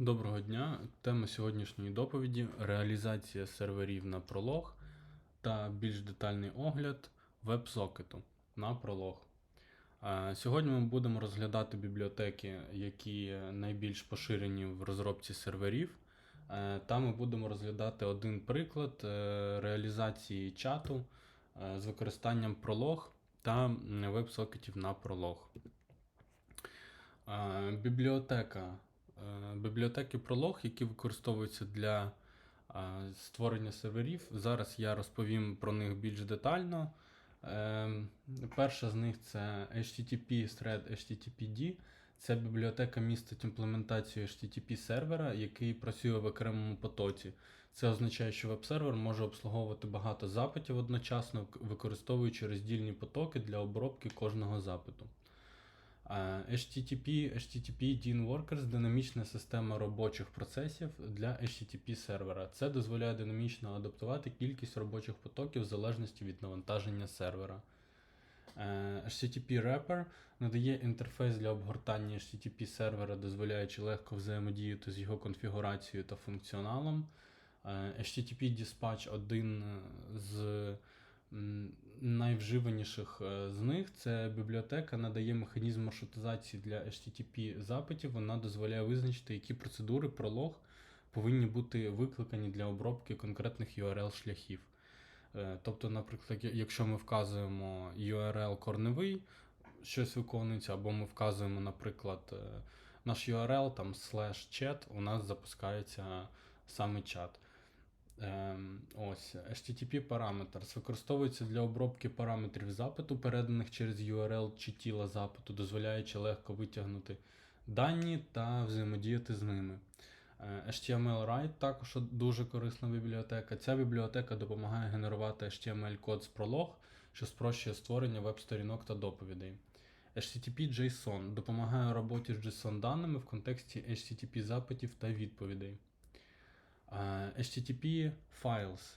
Доброго дня. Тема сьогоднішньої доповіді реалізація серверів на пролог та більш детальний огляд веб-сокету на пролог. Сьогодні ми будемо розглядати бібліотеки, які найбільш поширені в розробці серверів. Та ми будемо розглядати один приклад е, реалізації чату е, з використанням пролог та веб-сокетів на пролог. Бібліотека. Е, Бібліотеки пролог, які використовуються для е, створення серверів. Зараз я розповім про них більш детально. Е, Перша з них це HTTP Thread HTTPD. Ця бібліотека містить імплементацію HTTP сервера, який працює в окремому потоці. Це означає, що веб-сервер може обслуговувати багато запитів одночасно, використовуючи роздільні потоки для обробки кожного запиту. Е, HTTP, HTTP DIN Workers динамічна система робочих процесів для HTTP сервера. Це дозволяє динамічно адаптувати кількість робочих потоків в залежності від навантаження сервера. Е, HTTP Wrapper надає інтерфейс для обгортання HTTP сервера, дозволяючи легко взаємодіяти з його конфігурацією та функціоналом. Е, HTTP Dispatch один з найвживаніших е, з них це бібліотека надає механізм маршрутизації для HTTP запитів. Вона дозволяє визначити, які процедури пролог повинні бути викликані для обробки конкретних URL шляхів. Е, Тобто, наприклад, якщо ми вказуємо URL корневий, щось виконується, або ми вказуємо, наприклад, е, наш URL там slash chat, у нас запускається саме чат. Ем, ось HTTP параметр використовується для обробки параметрів запиту, переданих через URL чи тіла запиту, дозволяючи легко витягнути дані та взаємодіяти з ними. Е, HTML Write також дуже корисна бібліотека. Ця бібліотека допомагає генерувати HTML-код з пролог, що спрощує створення веб-сторінок та доповідей. HTTP JSON допомагає роботі з JSON даними в контексті HTTP запитів та відповідей. HTTP Files.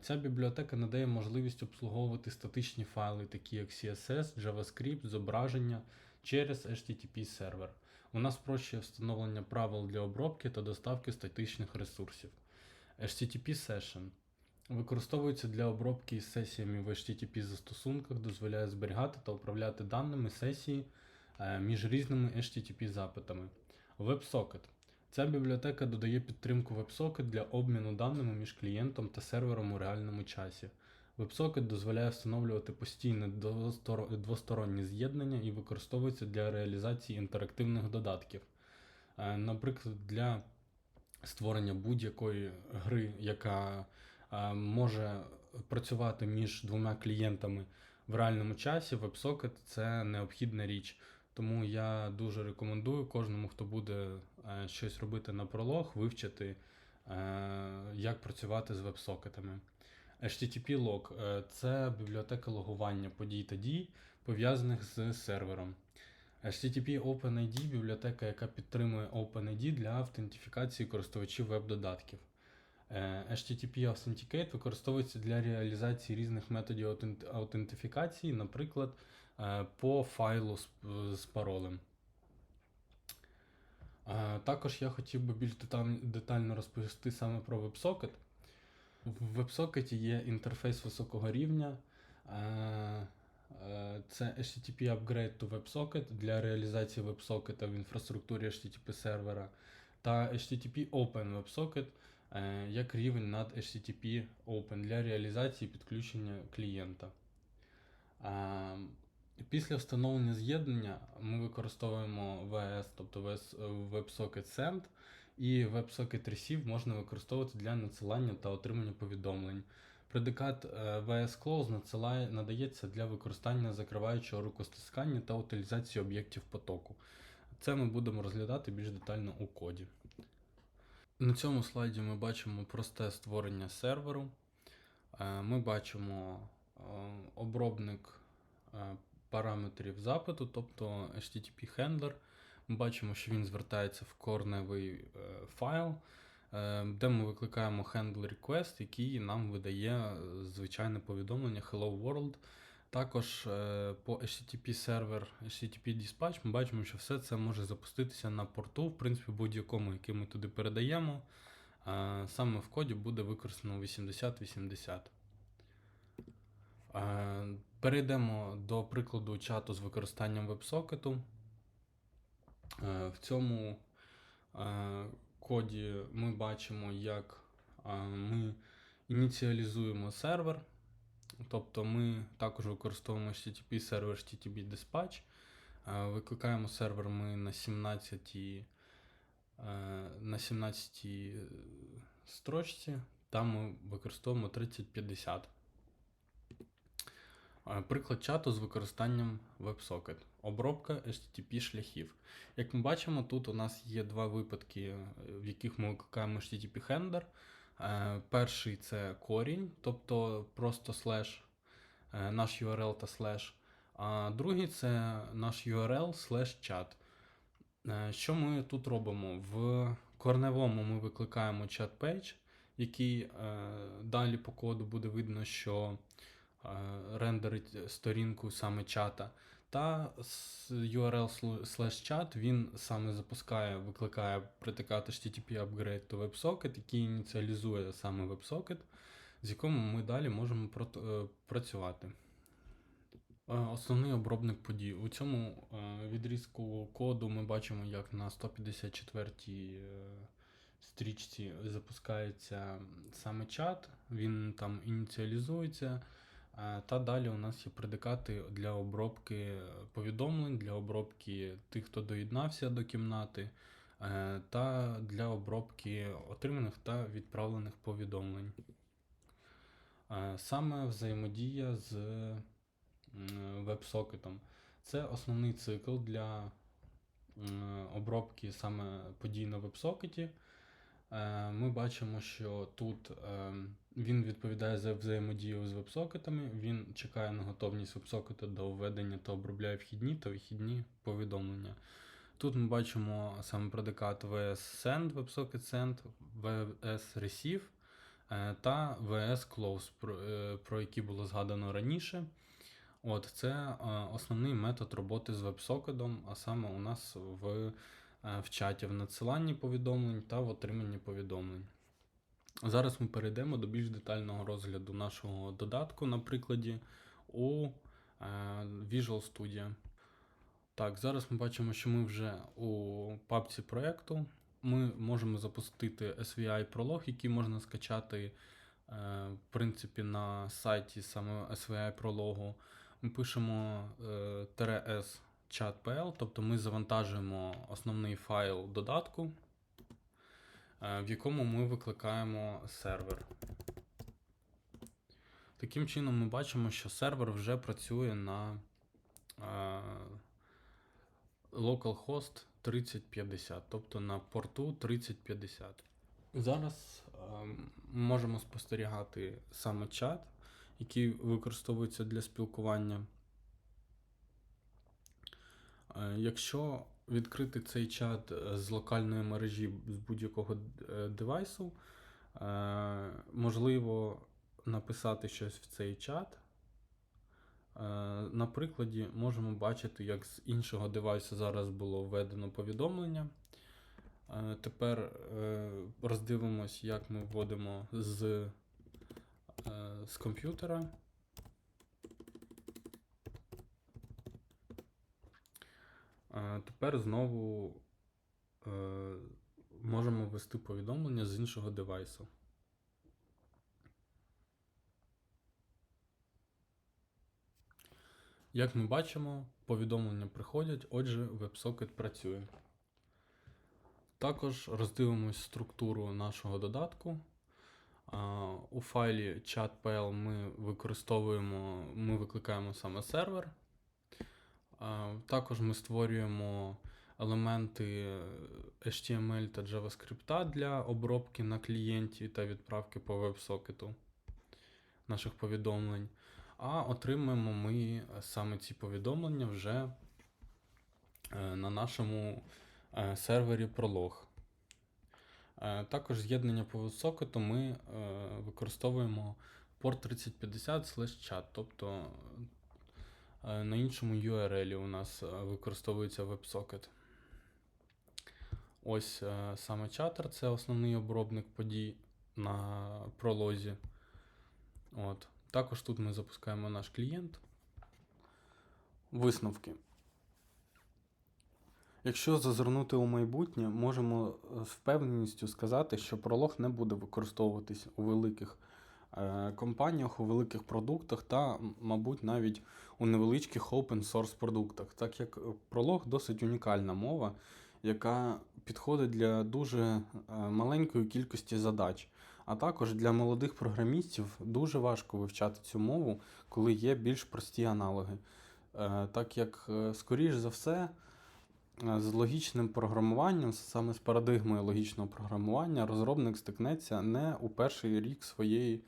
Ця бібліотека надає можливість обслуговувати статичні файли, такі як CSS, JavaScript, зображення через HTTP сервер. Вона спрощує встановлення правил для обробки та доставки статичних ресурсів. HTTP Session використовується для обробки із сесіями в HTTP застосунках, дозволяє зберігати та управляти даними сесії е, між різними HTTP запитами. WebSocket Ця бібліотека додає підтримку WebSocket для обміну даними між клієнтом та сервером у реальному часі. WebSocket дозволяє встановлювати постійне двостор- двостороннє з'єднання і використовується для реалізації інтерактивних додатків. Е, Наприклад, для створення будь-якої гри, яка е, може працювати між двома клієнтами в реальному часі, WebSocket це необхідна річ. Тому я дуже рекомендую кожному, хто буде е, щось робити на пролог, вивчити, е, як працювати з веб-сокетами. HTTP Log е, це бібліотека логування подій та дій, пов'язаних з сервером. HTTP OpenID бібліотека, яка підтримує OpenID для автентифікації користувачів веб-додатків. HTTP Authenticate використовується для реалізації різних методів аутентифікації, наприклад, по файлу з, паролем. Е, Також я хотів би більш детально розповісти саме про WebSocket. В WebSocket є інтерфейс високого рівня. Е, е, Це HTTP Upgrade to WebSocket для реалізації WebSocket в інфраструктурі HTTP сервера та HTTP Open WebSocket е, як рівень над HTTP Open для реалізації підключення клієнта. Е, Після встановлення з'єднання ми використовуємо VS, тобто WebSocket Send, і WebSocket Receive можна використовувати для надсилання та отримання повідомлень. Предикат е, VS Close надсилає, надається для використання закриваючого рукостискання та утилізації об'єктів потоку. Це ми будемо розглядати більш детально у коді. На цьому слайді ми бачимо просте створення серверу. Е, Ми бачимо е, обробник е, параметрів запиту, тобто HTTP handler. Ми бачимо, що він звертається в корневий е, файл, е, де ми викликаємо handle request, який нам видає е, звичайне повідомлення Hello World. Також по HTTP сервер, HTTP Dispatch ми бачимо, що все це може запуститися на порту, в принципі, будь-якому, який ми туди передаємо. Саме в коді буде використано 8080. Перейдемо до прикладу чату з використанням веб-сокету. Е, В цьому е, коді ми бачимо, як е, ми ініціалізуємо сервер. Тобто ми також використовуємо HTTP сервер HTTP Dispatch. Викликаємо сервер ми на 17 е, на 17 строчці. Там ми використовуємо 3050. Е, Приклад чату з використанням WebSocket. Обробка HTTP шляхів. Як ми бачимо, тут у нас є два випадки, е, в яких ми викликаємо HTTP хендер. Е, Перший це корінь, тобто просто слеш, наш URL та слеш. А другий це наш URL слеш чат. Що ми тут робимо? В корневому ми викликаємо page, який далі по коду буде видно, що рендерить сторінку саме чата. Та URL slash chat він саме запускає, викликає притикати HTTP upgrade to WebSocket, який ініціалізує саме WebSocket, з яким ми далі можемо е, працювати. Е, Основний обробник подій. У цьому е, відрізку коду ми бачимо, як на 154-й е, стрічці запускається саме чат, він там ініціалізується. Та далі у нас є предикати для обробки повідомлень, для обробки тих, хто доєднався до кімнати, е, та для обробки отриманих та відправлених повідомлень. Е, Саме взаємодія з веб-сокетом. Це основний цикл для обробки саме подій на веб-сокеті. Е, Ми бачимо, що тут е, він відповідає за взаємодію з веб-сокетами, він чекає на готовність веб-сокета до введення та обробляє вхідні та вихідні повідомлення. Тут ми бачимо саме предикат VS Send, WebSocket Send, VS Receive е, та VS Close, про, е, про які було згадано раніше. От, це е, основний метод роботи з веб-сокетом, а саме у нас в, в чаті в надсиланні повідомлень та в отриманні повідомлень. Зараз ми перейдемо до більш детального розгляду нашого додатку на прикладі у е, Visual Studio. Так, зараз ми бачимо, що ми вже у папці проєкту. Ми можемо запустити SVI пролог, який можна скачати е, в принципі, на сайті саме SVI прологу. Ми пишемо е, -s chat.pl, тобто ми завантажуємо основний файл додатку, в якому ми викликаємо сервер. Таким чином, ми бачимо, що сервер вже працює на е, localhost 3050, тобто на порту 3050. Зараз е, можемо спостерігати саме чат, який використовується для спілкування. Е, Якщо відкрити цей чат е, з локальної мережі з будь-якого е, девайсу, е, можливо написати щось в цей чат. На прикладі можемо бачити, як з іншого девайсу зараз було введено повідомлення. Тепер роздивимось, як ми вводимо з, з комп'ютера. Тепер знову е, можемо ввести повідомлення з іншого девайсу. Як ми бачимо, повідомлення приходять, отже, WebSocket працює. Також роздивимось структуру нашого додатку. У файлі chat.pl ми використовуємо, ми викликаємо саме сервер. Також ми створюємо елементи HTML та JavaScript для обробки на клієнті та відправки по веб-сокету наших повідомлень. А отримаємо ми саме ці повідомлення вже е, на нашому е, сервері Prolog. Е, Також з'єднання по сокету ми використовуємо порт 3050 chat, тобто на іншому URL у нас е, використовується WebSocket. Ось е, саме чатер це основний обробник подій на пролозі. От. Також тут ми запускаємо наш клієнт. Висновки. Якщо зазирнути у майбутнє, можемо е, з впевненістю сказати, що пролог не буде використовуватись у великих е, компаніях, у великих продуктах та, мабуть, навіть у невеличких open source продуктах, так як е, пролог досить унікальна мова, яка підходить для дуже е, маленької кількості задач. А також для молодих програмістів дуже важко вивчати цю мову, коли є більш прості аналоги. Е, Так як, е, скоріш за все, е, з логічним програмуванням, саме з парадигмою логічного програмування, розробник стикнеться не у перший рік своєї, е,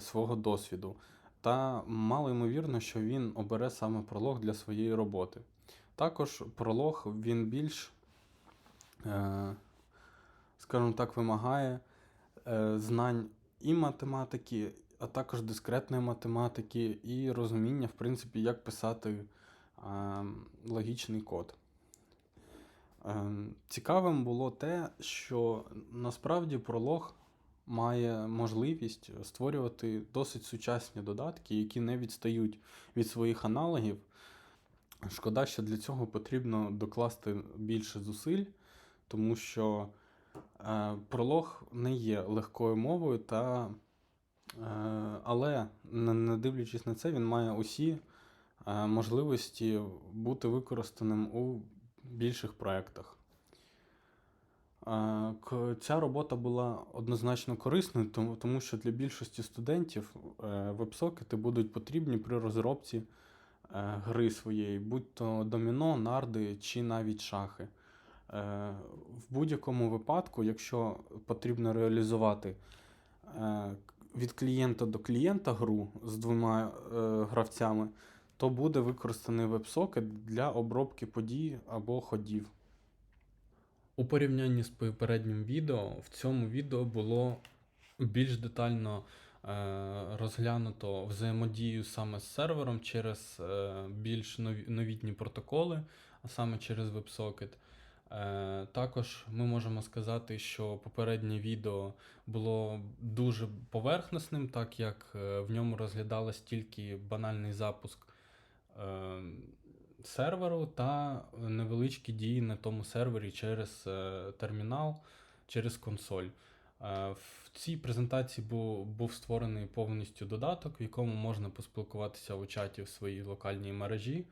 свого досвіду. Та мало ймовірно, що він обере саме пролог для своєї роботи. Також пролог він більш, е, скажімо так, вимагає е, знань і математики, а також дискретної математики, і розуміння, в принципі, як писати е, логічний код. Ем, Цікавим було те, що насправді пролог має можливість створювати досить сучасні додатки, які не відстають від своїх аналогів. Шкода, що для цього потрібно докласти більше зусиль, тому що е, пролог не є легкою мовою, та, е, але не, дивлячись на це, він має усі е, можливості бути використаним у більших проєктах. Ця робота була однозначно корисною, тому, що для більшості студентів е, веб-сокети будуть потрібні при розробці е, гри своєї, будь то доміно, нарди чи навіть шахи. Е, В будь-якому випадку, якщо потрібно реалізувати від клієнта до клієнта гру з двома гравцями, то буде використаний веб-сокет для обробки подій або ходів. У порівнянні з попереднім відео, в цьому відео було більш детально е, розглянуто взаємодію саме з сервером через е, більш нові, новітні протоколи, а саме через WebSocket. Е, також ми можемо сказати, що попереднє відео було дуже поверхносним, так як в ньому розглядалось тільки банальний запуск серверу та невеличкі дії на тому сервері через е, термінал, через консоль. Е, В цій презентації був, був створений повністю додаток, в якому можна поспілкуватися у чаті в своїй локальній мережі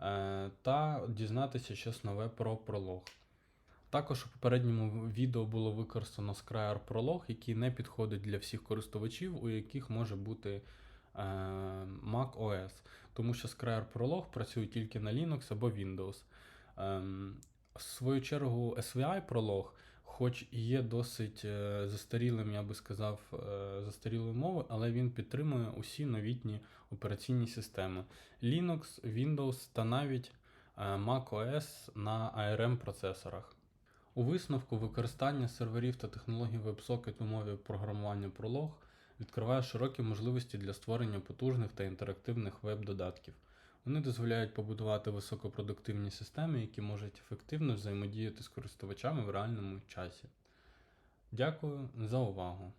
е, та дізнатися щось нове про пролог. Також у попередньому відео було використано Scryar Prolog, який не підходить для всіх користувачів, у яких може бути Mac OS, тому що Scryar Prolog працює тільки на Linux або Windows. Ем, в свою чергу, SVI Prolog, хоч і є досить е, застарілим, я би сказав, е, застарілою мовою, але він підтримує усі новітні операційні системи Linux, Windows та навіть е, Mac OS на ARM процесорах. У висновку використання серверів та технологій WebSocket у мові програмування Prolog відкриває широкі можливості для створення потужних та інтерактивних веб-додатків. Вони дозволяють побудувати високопродуктивні системи, які можуть ефективно взаємодіяти з користувачами в реальному часі. Дякую за увагу!